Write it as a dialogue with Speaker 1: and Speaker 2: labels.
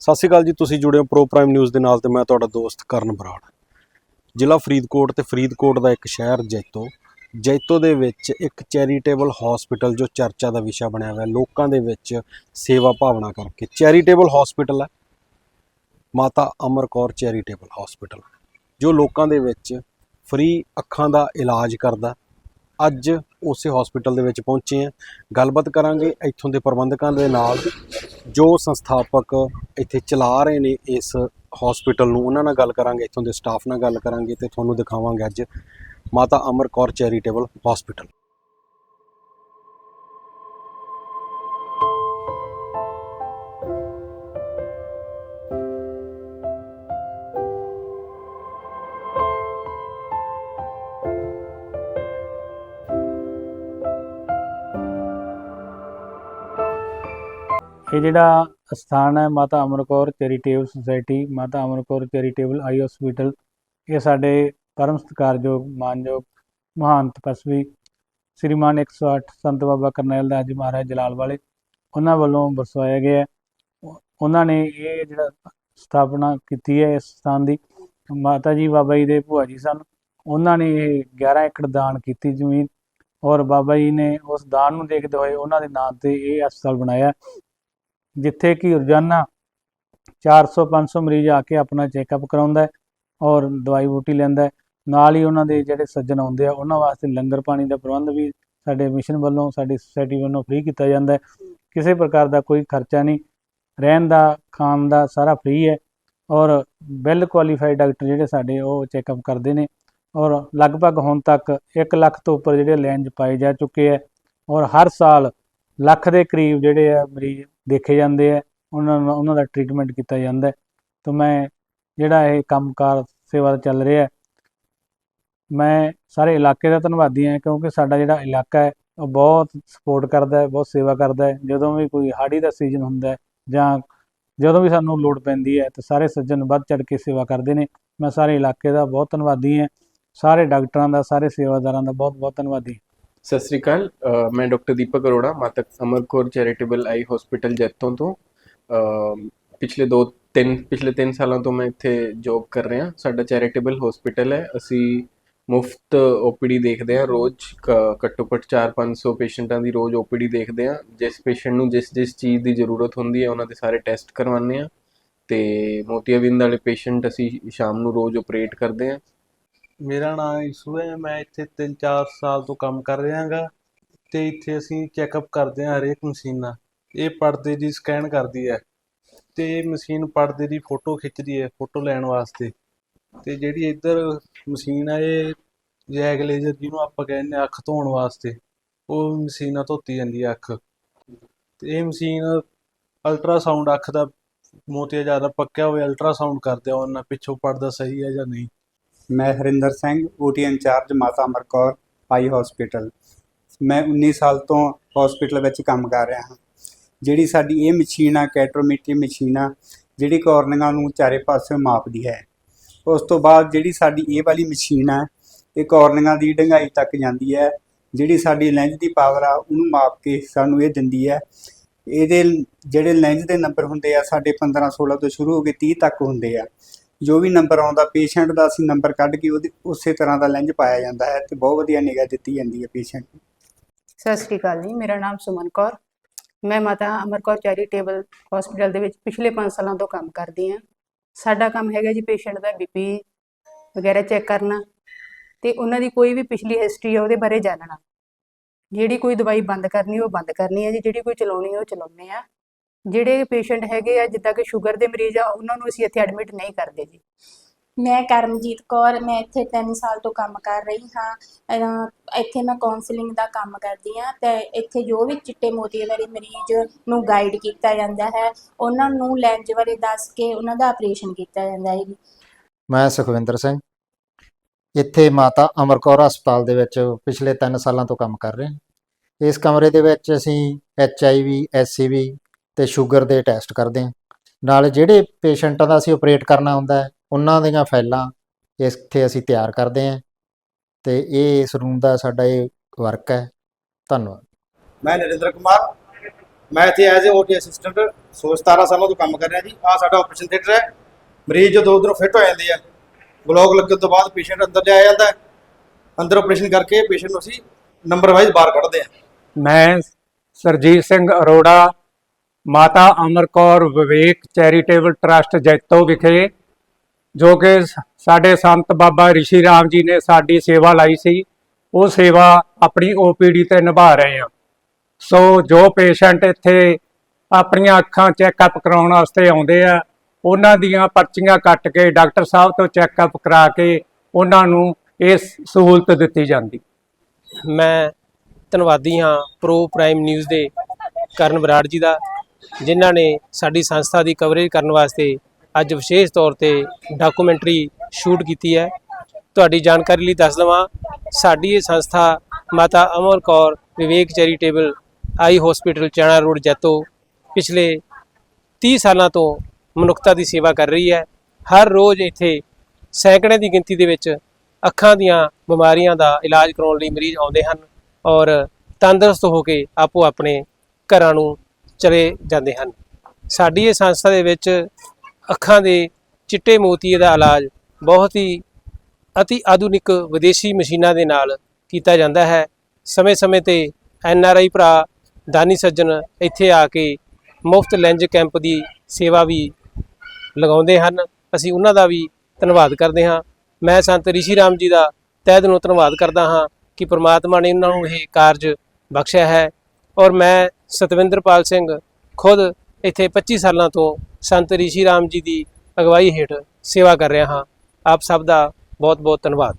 Speaker 1: ਸਤਿ ਸ਼੍ਰੀ ਅਕਾਲ ਜੀ, ਤੁਸੀਂ ਜੁੜੇ ਹੋ ਪ੍ਰੋ ਪ੍ਰਾਈਮ ਨਿਊਜ਼ ਦੇ ਨਾਲ ਤੇ ਮੈਂ ਤੁਹਾਡਾ ਦੋਸਤ ਕਰਨ ਬਰਾੜ। ਜ਼ਿਲ੍ਹਾ ਫਰੀਦਕੋਟ ਤੇ ਫਰੀਦਕੋਟ ਦਾ ਇੱਕ ਸ਼ਹਿਰ, ਜੈਤੋ। ਜੈਤੋ ਦੇ ਵਿੱਚ ਇੱਕ ਚੈਰੀਟੇਬਲ ਹਸਪੀਟਲ ਜੋ ਚਰਚਾ ਦਾ ਵਿਸ਼ਾ ਬਣਿਆ ਹੋਇਆ, ਲੋਕਾਂ ਦੇ ਵਿੱਚ ਸੇਵਾ ਭਾਵਨਾ ਕਰਕੇ। ਚੈਰੀਟੇਬਲ ਹਸਪੀਟਲ ਹੈ। ਮਾਤਾ ਅਮਰ ਕੌਰ ਚੈਰੀਟੇਬਲ ਹਸਪੀਟਲ। ਜੋ ਲੋਕਾਂ ਦੇ ਵਿੱਚ ਫ੍ਰੀ ਅੱਖਾਂ ਦਾ ਇਲਾਜ ਕਰਦਾ। ਅੱਜ ਉਸੇ ਹਸਪੀਟਲ ਦੇ ਵਿੱਚ ਪਹੁੰਚੇ ਹਾਂ। ਗੱਲਬਾਤ ਕਰਾਂਗੇ ਇੱਥੋਂ ਦੇ ਪ੍ਰਬੰਧਕਾਂ ਦੇ ਨਾਲ ਜੋ ਸੰਸਥਾਪਕ ਇੱਥੇ ਚਲਾ ਰਹੇ ਨੇ ਇਸ ਹਸਪੀਟਲ ਨੂੰ। ਉਹਨਾਂ ਨਾਲ ਗੱਲ ਕਰਾਂਗੇ, ਇੱਥੋਂ ਦੇ ਸਟਾਫ ਨਾਲ ਗੱਲ ਕਰਾਂਗੇ ਤੇ ਤੁਹਾਨੂੰ ਦਿਖਾਵਾਂਗੇ ਅੱਜ ਮਾਤਾ ਅਮਰ ਕੌਰ ਚੈਰੀਟੇਬਲ ਹਸਪੀਟਲ
Speaker 2: ਇਹ ਜਿਹੜਾ ਸਥਾਨ ਹੈ ਮਾਤਾ ਅਮਰ Kaur charitable society, Mata Amar Kaur charitable eye hospital, ਇਹ ਸਾਡੇ ਪਰਮ ਸਤਿਕਾਰਯੋਗ, ਮਾਨਯੋਗ, ਮਹਾਨ ਤਪਸਵੀ ਸ੍ਰੀਮਾਨ 108 ਸੰਤ ਬਾਬਾ ਕਰਨੈਲ ਦਾਸ ਜੀ ਮਹਾਰਾਜ ਜਲਾਲ ਵਾਲੇ, ਉਹਨਾਂ ਵੱਲੋਂ ਵਸਵਾਇਆ ਗਿਆ ਉਹਨਾਂ ਨੇ ਇਹ ਜਿਹੜਾ ਸਥਾਪਨਾ ਕੀਤੀ ਹੈ ਇਸ ਸਥਾਨ ਦੀ, ਮਾਤਾ ਜੀ, ਬਾਬਾ ਜੀ ਦੇ ਭੂਆ ਜੀ ਸਨ। ਉਹਨਾਂ ਨੇ ਇਹ 11 ਏਕੜ ਦਾਨ ਕੀਤੀ ਜ਼ਮੀਨ ਔਰ ਬਾਬਾ ਜੀ ਨੇ ਉਸ ਦਾਨ ਨੂੰ ਦੇਖਦੇ ਹੋਏ ਉਹਨਾਂ ਦੇ ਨਾਂ ਤੇ ਇਹ ਹਸਪਤਾਲ ਬਣਾਇਆ। ਜਿੱਥੇ ਕਿ ਰੋਜ਼ਾਨਾ 400 500 ਮਰੀਜ਼ ਆ ਕੇ ਆਪਣਾ ਚੈੱਕਅਪ ਕਰਾਉਂਦਾ ਹੈ ਔਰ ਦਵਾਈ ਬੂਟੀ ਲੈਂਦਾ ਹੈ। ਨਾਲ ਹੀ ਉਹਨਾਂ ਦੇ ਜਿਹੜੇ ਸੱਜਣ ਆਉਂਦੇ ਆ, ਉਹਨਾਂ ਵਾਸਤੇ ਲੰਗਰ ਪਾਣੀ ਦਾ ਪ੍ਰਬੰਧ ਵੀ ਸਾਡੇ ਮਿਸ਼ਨ ਵੱਲੋਂ, ਸਾਡੀ ਸੁਸਾਇਟੀ ਵੱਲੋਂ ਫ੍ਰੀ ਕੀਤਾ ਜਾਂਦਾ ਹੈ। ਕਿਸੇ ਪ੍ਰਕਾਰ ਦਾ ਕੋਈ ਖਰਚਾ ਨਹੀਂ। ਰਹਿਣ ਦਾ, ਖਾਣ ਦਾ ਸਾਰਾ ਫ੍ਰੀ ਹੈ ਔਰ ਵੈਲ ਕੁਆਲੀਫਾਈਡ ਡਾਕਟਰ ਜਿਹੜੇ ਸਾਡੇ ਉਹ ਚੈੱਕਅਪ ਕਰਦੇ ਨੇ ਔਰ ਲਗਭਗ ਹੁਣ ਤੱਕ 1 ਲੱਖ ਤੋਂ ਉੱਪਰ ਜਿਹੜੇ ਲੈਂਜ ਪਾਏ ਜਾ ਚੁੱਕੇ ਹੈ ਔਰ ਹਰ ਸਾਲ ਲੱਖ ਦੇ ਕਰੀਬ ਜਿਹੜੇ ਆ ਮਰੀਜ਼ ਦੇਖੇ ਜਾਂਦੇ ਆ, ਉਹਨਾਂ ਨੂੰ, ਉਹਨਾਂ ਦਾ ਟ੍ਰੀਟਮੈਂਟ ਕੀਤਾ ਜਾਂਦਾ ਤਾਂ ਮੈਂ ਜਿਹੜਾ ਇਹ ਕੰਮਕਾਰ, ਸੇਵਾ ਦਾ ਚੱਲ ਰਿਹਾ ਮੈਂ ਸਾਰੇ ਇਲਾਕੇ ਦਾ ਧੰਨਵਾਦੀ ਹਾਂ, ਕਿਉਂਕਿ ਸਾਡਾ ਜਿਹੜਾ ਇਲਾਕਾ ਹੈ, ਉਹ ਬਹੁਤ ਸਪੋਰਟ ਕਰਦਾ ਹੈ, ਬਹੁਤ ਸੇਵਾ ਕਰਦਾ ਹੈ। ਜਦੋਂ ਵੀ ਕੋਈ ਹਾੜੀ ਦਾ ਸੀਜ਼ਨ ਹੁੰਦਾ ਹੈ, ਜਾਂ ਜਦੋਂ ਵੀ ਸਾਨੂੰ ਲੋੜ ਪੈਂਦੀ ਹੈ, ਤਾਂ ਸਾਰੇ ਸੱਜਣ ਵੱਧ ਚੜ ਕੇ ਸੇਵਾ ਕਰਦੇ ਨੇ। ਮੈਂ ਸਾਰੇ ਇਲਾਕੇ ਦਾ ਬਹੁਤ ਧੰਨਵਾਦੀ ਹਾਂ, ਸਾਰੇ ਡਾਕਟਰਾਂ ਦਾ, ਸਾਰੇ ਸੇਵਾਦਾਰਾਂ ਦਾ ਬਹੁਤ ਬਹੁਤ ਧੰਨਵਾਦੀ ਹਾਂ।
Speaker 3: ਸਤਿ ਸ੍ਰੀ ਅਕਾਲ ਮੈਂ doctor Deepak Arora, Mata Amar Kaur charitable eye hospital Jaito ਤੋਂ। ਪਿਛਲੇ 2 3 ਪਿਛਲੇ 3 ਸਾਲਾਂ ਤੋਂ ਮੈਂ ਇੱਥੇ ਜੌਬ ਕਰ ਰਿਹਾ। ਸਾਡਾ ਚੈਰੀਟੇਬਲ ਹਸਪੀਟਲ ਹੈ। ਅਸੀਂ ਮੁਫਤ ਓਪੀਡੀ ਦੇਖਦੇ ਹਾਂ ਰੋਜ਼। ਕ- ਘੱਟੋ ਘੱਟ 4-500 ਪੇਸ਼ੈਂਟਾਂ ਦੀ ਰੋਜ਼ ਓਪੀਡੀ ਦੇਖਦੇ ਹਾਂ। ਜਿਸ ਪੇਸ਼ੈਂਟ ਨੂੰ ਜਿਸ ਜਿਸ ਚੀਜ਼ ਦੀ ਜ਼ਰੂਰਤ ਹੁੰਦੀ ਹੈ, ਉਹਨਾਂ ਦੇ ਸਾਰੇ ਟੈਸਟ ਕਰਵਾਉਂਦੇ ਹਾਂ। ਤੇ ਮੋਤੀਆਬਿੰਦ ਵਾਲੇ ਪੇਸ਼ੈਂਟ ਅਸੀਂ ਸ਼ਾਮ ਨੂੰ ਰੋਜ਼ ਆਪਰੇਟ ਕਰਦੇ ਹਾਂ।
Speaker 4: ਮੇਰਾ ਨਾਮ ਇਸ਼ੂ ਹੈ, ਮੈਂ ਇੱਥੇ 3-4 ਸਾਲ ਤੋਂ ਕੰਮ ਕਰ ਰਿਹਾ ਹਾਂ ਤੇ ਇੱਥੇ ਅਸੀਂ ਚੈੱਕਅਪ ਕਰਦੇ ਹਾਂ ਹਰੇਕ ਮਸ਼ੀਨ। ਨਾਲ ਇਹ ਪਰਦੇ ਦੀ ਸਕੈਨ ਕਰਦੀ ਹੈ ਤੇ ਇਹ ਮਸ਼ੀਨ ਪਰਦੇ ਦੀ ਫੋਟੋ ਖਿੱਚਦੀ ਹੈ ਫੋਟੋ ਲੈਣ ਵਾਸਤੇ। ਤੇ ਜਿਹੜੀ ਇੱਧਰ ਮਸ਼ੀਨ ਆ ਇਹ ਜੈਗ ਲੇਜ਼ਰ ਜਿਹਨੂੰ ਆਪਾਂ ਕਹਿੰਦੇ ਹਾਂ ਅੱਖ ਧੋਣ ਵਾਸਤੇ, ਉਹ ਮਸ਼ੀਨ ਨਾਲ ਧੋਤੀ ਜਾਂਦੀ ਹੈ ਅੱਖ। ਤੇ ਇਹ ਮਸ਼ੀਨ ਅਲਟਰਾਸਾਊਂਡ ਅੱਖ ਦਾ ਮੋਤੀਆ ਜ਼ਿਆਦਾ ਪੱਕਿਆ ਹੋਵੇ ਅਲਟਰਾਸਾਊਂਡ ਕਰਦੇ ਆ ਉਹਨਾਂ ਪਿੱਛੋਂ ਪਰਦਾ ਸਹੀ ਹੈ ਜਾਂ ਨਹੀਂ।
Speaker 5: ਮੈਂ ਹਰਿੰਦਰ ਸਿੰਘ ਓਟੀ ਇੰਚਾਰਜ ਮਾਤਾ ਅਮਰ ਕੌਰ ਪਾਈ ਹਸਪੀਟਲ ਮੈਂ 19 ਸਾਲ ਤੋਂ ਹਸਪੀਟਲ ਵਿੱਚ ਕੰਮ ਕਰ ਰਿਹਾ ਹਾਂ। ਜਿਹੜੀ ਸਾਡੀ ਇਹ ਮਸ਼ੀਨ ਆ, ਕੈਟਰੋਮੀਟਰੀ ਮਸ਼ੀਨ ਆ, ਜਿਹੜੀ ਕੋਰਨਿੰਗਾਂ ਨੂੰ ਚਾਰੇ ਪਾਸੇ ਮਾਪਦੀ ਹੈ। ਉਸ ਤੋਂ ਬਾਅਦ ਜਿਹੜੀ ਸਾਡੀ ਇਹ ਵਾਲੀ ਮਸ਼ੀਨ ਆ, ਇਹ ਕੋਰਨਿੰਗਾਂ ਦੀ ਡੂੰਘਾਈ ਤੱਕ ਜਾਂਦੀ ਹੈ। ਜਿਹੜੀ ਸਾਡੀ ਲੈਂਜ ਦੀ ਪਾਵਰ ਆ, ਉਹਨੂੰ ਮਾਪ ਕੇ ਸਾਨੂੰ ਇਹ ਦਿੰਦੀ ਹੈ। ਇਹਦੇ ਜਿਹੜੇ ਲੈਂਜ ਦੇ ਨੰਬਰ ਹੁੰਦੇ ਆ, ਸਾਡੇ 15 16 ਤੋਂ ਸ਼ੁਰੂ ਹੋ ਕੇ 30 ਤੱਕ ਹੁੰਦੇ ਆ। ਜੋ ਵੀ ਨੰਬਰ ਆਉਂਦਾ ਪੇਸ਼ੈਂਟ ਦਾ ਅਸੀਂ ਨੰਬਰ ਕੱਢ ਕੇ ਉਹਦੇ, ਉਸੇ ਤਰ੍ਹਾਂ ਦਾ ਲੈਂਜ ਪਾਇਆ ਜਾਂਦਾ ਹੈ ਤੇ ਬਹੁਤ ਵਧੀਆ ਨਿਗਾਹ ਦਿੱਤੀ ਜਾਂਦੀ ਹੈ ਪੇਸ਼ੈਂਟ ਨੂੰ।
Speaker 6: ਸਤਿ ਸ਼੍ਰੀ ਅਕਾਲ ਜੀ, ਮੇਰਾ ਨਾਮ ਸੁਮਨ ਕੌਰ। ਮੈਂ ਮਾਤਾ ਅਮਰ ਕੌਰ ਚੈਰੀਟੇਬਲ ਹਸਪੀਟਲ ਦੇ ਵਿੱਚ ਪਿਛਲੇ 5 ਸਾਲਾਂ ਤੋਂ ਕੰਮ ਕਰਦੀ ਹਾਂ। ਸਾਡਾ ਕੰਮ ਹੈਗਾ ਜੀ ਪੇਸ਼ੈਂਟ ਦਾ ਬੀਪੀ ਵਗੈਰਾ ਚੈੱਕ ਕਰਨਾ ਤੇ ਉਹਨਾਂ ਦੀ ਕੋਈ ਵੀ ਪਿਛਲੀ ਹਿਸਟਰੀ ਆ ਉਹਦੇ ਬਾਰੇ ਜਾਣਨਾ। ਜਿਹੜੀ ਕੋਈ ਦਵਾਈ ਬੰਦ ਕਰਨੀ, ਉਹ ਬੰਦ ਕਰਨੀ ਹੈ ਜੀ, ਜਿਹੜੀ ਕੋਈ ਚਲਾਉਣੀ, ਉਹ ਚਲਾਉਣੇ ਆ ਜਿਹੜੇ ਪੇਸ਼ੈਂਟ ਹੈਗੇ ਆ ਜਿੱਦਾਂ ਕਿ ਸ਼ੂਗਰ ਦੇ ਮਰੀਜ਼ ਆ ਉਹਨਾਂ ਨੂੰ ਅਸੀਂ ਇੱਥੇ ਐਡਮਿਟ ਨਹੀਂ ਕਰਦੇ ਜੀ।
Speaker 7: ਮੈਂ ਕਰਮਜੀਤ ਕੌਰ ਮੈਂ ਇੱਥੇ 3 ਸਾਲ ਤੋਂ ਕੰਮ ਕਰ ਰਹੀ ਹਾਂ। ਇੱਥੇ ਮੈਂ ਕਾਉਂਸਲਿੰਗ ਦਾ ਕੰਮ ਕਰਦੀ ਹਾਂ ਤੇ ਇੱਥੇ ਜੋ ਵੀ ਚਿੱਟੇ ਮੋਤੀਏ ਵਾਲੇ ਮਰੀਜ਼ ਨੂੰ ਗਾਈਡ ਕੀਤਾ ਜਾਂਦਾ ਹੈ ਉਹਨਾਂ ਨੂੰ ਲੈਂਜ ਬਾਰੇ ਦੱਸ ਕੇ ਉਹਨਾਂ ਦਾ ਆਪਰੇਸ਼ਨ ਕੀਤਾ ਜਾਂਦਾ ਹੈ ਜੀ।
Speaker 8: ਮੈਂ ਸੁਖਵਿੰਦਰ ਸਿੰਘ। ਇੱਥੇ ਮਾਤਾ ਅਮਰ ਕੌਰ ਹਸਪਤਾਲ ਦੇ ਵਿੱਚ ਪਿਛਲੇ 3 ਸਾਲਾਂ ਤੋਂ ਕੰਮ ਕਰ ਰਹੇ। ਹਾਂ ਇਸ ਕਮਰੇ ਦੇ ਵਿੱਚ ਅਸੀਂ H I we S C ਵੀ ਤੇ ਸ਼ੂਗਰ ਦੇ ਟੈਸਟ ਕਰਦੇ ਹਾਂ। ਨਾਲ ਜਿਹੜੇ ਪੇਸ਼ੈਂਟਾਂ ਦਾ ਅਸੀਂ ਆਪਰੇਟ ਕਰਨਾ ਹੁੰਦਾ ਹੈ ਉਹਨਾਂ ਦੀਆਂ ਫਾਈਲਾਂ ਇੱਥੇ ਅਸੀਂ ਤਿਆਰ ਕਰਦੇ ਹਾਂ ਤੇ ਇਹ ਇਸ ਰੂਮ ਦਾ ਸਾਡਾ ਇਹ ਵਰਕ ਹੈ। ਧੰਨਵਾਦ।
Speaker 5: ਮੈਂ ਨਰਿੰਦਰ ਕੁਮਾਰ
Speaker 9: ਮੈਂ ਇੱਥੇ as a OT assistant so 17 ਸਾਲਾਂ ਤੋਂ ਕੰਮ ਕਰ ਰਿਹਾ ਜੀ। ਆ ਸਾਡਾ ਆਪਰੇਸ਼ਨ ਥੀਏਟਰ ਹੈ। ਮਰੀਜ਼ ਜਦੋਂ ਉਧਰੋਂ ਫਿੱਟ ਹੋ ਜਾਂਦੇ ਆ ਬਲੌਕ ਲੱਗਣ ਤੋਂ ਬਾਅਦ ਪੇਸ਼ੈਂਟ ਅੰਦਰ ਲਿਆਇਆ ਜਾਂਦਾ ਹੈ। ਅੰਦਰ ਆਪਰੇਸ਼ਨ ਕਰਕੇ ਪੇਸ਼ੈਂਟ ਨੂੰ ਅਸੀਂ ਨੰਬਰ ਵਾਈਜ਼ ਬਾਹਰ ਕੱਢਦੇ ਆ
Speaker 10: ਮੈਂ ਸਰਜੀਤ ਸਿੰਘ ਅਰੋੜਾ ਮਾਤਾ ਅਮਰ ਕੌਰ ਵਿਵੇਕ ਚੈਰੀਟੇਬਲ ਟਰਸਟ ਜੈਤੋ ਵਿਖੇ, ਜੋ ਕਿ ਸ- ਸਾਡੇ ਸੰਤ ਬਾਬਾ ਰਿਸ਼ੀ ਰਾਮ ਜੀ ਨੇ ਸਾਡੀ ਸੇਵਾ ਲਾਈ ਸੀ, ਉਹ ਸੇਵਾ ਆਪਣੀ ਓਪੀਡੀ ਤੇ ਨਿਭਾ ਰਹੇ ਹਾਂ। ਸੋ ਜੋ ਪੇਸ਼ੈਂਟ ਇੱਥੇ ਆਪਣੀਆਂ ਅੱਖਾਂ ਚੈੱਕਅਪ ਕਰਾਉਣ ਵਾਸਤੇ ਆਉਂਦੇ ਆ, ਉਹਨਾਂ ਦੀਆਂ ਪਰਚੀਆਂ ਕੱਟ ਕੇ ਡਾਕਟਰ ਸਾਹਿਬ ਤੋਂ ਚੈੱਕਅਪ ਕਰਾ ਕੇ ਉਹਨਾਂ ਨੂੰ ਇਸ ਸਹੂਲਤ ਦਿੱਤੀ ਜਾਂਦੀ।
Speaker 11: ਮੈਂ ਧੰਨਵਾਦੀ ਹਾਂ ਪ੍ਰੋ ਪ੍ਰਾਈਮ ਨਿਊਜ਼ ਦੇ ਕਰਨ ਬਰਾੜ ਜੀ ਦਾ। ਜਿਨ੍ਹਾਂ ਨੇ ਸਾਡੀ ਸੰਸਥਾ ਦੀ ਕਵਰੇਜ ਕਰਨ ਵਾਸਤੇ ਅੱਜ ਵਿਸ਼ੇਸ਼ ਤੌਰ ਤੇ ਡਾਕੂਮੈਂਟਰੀ ਸ਼ੂਟ ਕੀਤੀ ਹੈ। ਤੁਹਾਡੀ ਜਾਣਕਾਰੀ ਲਈ ਦੱਸ ਦਵਾਂ, ਸਾਡੀ ਇਹ ਸੰਸਥਾ Mata Amar Kaur Vivek charitable, eye hospital Chana road, Jaito, ਪਿਛਲੇ 30 ਸਾਲਾਂ ਤੋਂ ਮਨੁੱਖਤਾ ਦੀ ਸੇਵਾ ਕਰ ਰਹੀ ਹੈ। ਹਰ ਰੋਜ਼ ਇੱਥੇ ਸੈਂਕੜੇ ਦੀ ਗਿਣਤੀ ਦੇ ਵਿੱਚ ਅੱਖਾਂ ਦੀਆਂ ਬਿਮਾਰੀਆਂ ਦਾ ਇਲਾਜ ਕਰਾਉਣ ਲਈ ਮਰੀਜ਼ ਆਉਂਦੇ ਹਨ ਔਰ ਤੰਦਰੁਸਤ ਹੋ ਕੇ ਆਪੋ ਆਪਣੇ ਘਰਾਂ ਨੂੰ ਚਲੇ ਜਾਂਦੇ ਹਨ। ਸਾਡੀ ਇਹ ਸੰਸਥਾ ਦੇ ਵਿੱਚ ਅੱਖਾਂ ਦੇ ਚਿੱਟੇ ਮੋਤੀਏ ਦਾ ਇਲਾਜ ਬਹੁਤ ਹੀ ਅਤੀ ਆਧੁਨਿਕ ਵਿਦੇਸ਼ੀ ਮਸ਼ੀਨਾਂ ਦੇ ਨਾਲ ਕੀਤਾ ਜਾਂਦਾ ਹੈ। ਸਮੇਂ-ਸਮੇਂ ਤੇ ਐਨ ਆਰ ਆਈ ਭਰਾ ਦਾਨੀ ਸੱਜਣ ਇੱਥੇ ਆ ਕੇ ਮੁਫਤ ਲੈਂਜ ਕੈਂਪ ਦੀ ਸੇਵਾ ਵੀ ਲਗਾਉਂਦੇ ਹਨ। ਅਸੀਂ ਉਹਨਾਂ ਦਾ ਵੀ ਧੰਨਵਾਦ ਕਰਦੇ ਹਾਂ। ਮੈਂ ਸੰਤ ਰਿਸ਼ੀ ਰਾਮ ਜੀ ਦਾ ਤਹਿ ਦਿਲੋਂ ਧੰਨਵਾਦ ਕਰਦਾ ਹਾਂ ਕਿ ਪ੍ਰਮਾਤਮਾ ਨੇ ਉਹਨਾਂ ਨੂੰ ਇਹ ਕਾਰਜ ਬਖਸ਼ਿਆ ਹੈ ਔਰ ਮੈਂ ਸਤਵਿੰਦਰਪਾਲ ਸਿੰਘ ਖੁਦ ਇੱਥੇ 25 ਸਾਲਾਂ ਤੋਂ ਸੰਤ ਰਿਸ਼ੀ ਰਾਮ ਜੀ ਦੀ ਅਗਵਾਈ ਹੇਠ ਸੇਵਾ ਕਰ ਰਿਹਾ ਹਾਂ। ਆਪ ਸਭ ਦਾ ਬਹੁਤ ਬਹੁਤ ਧੰਨਵਾਦ।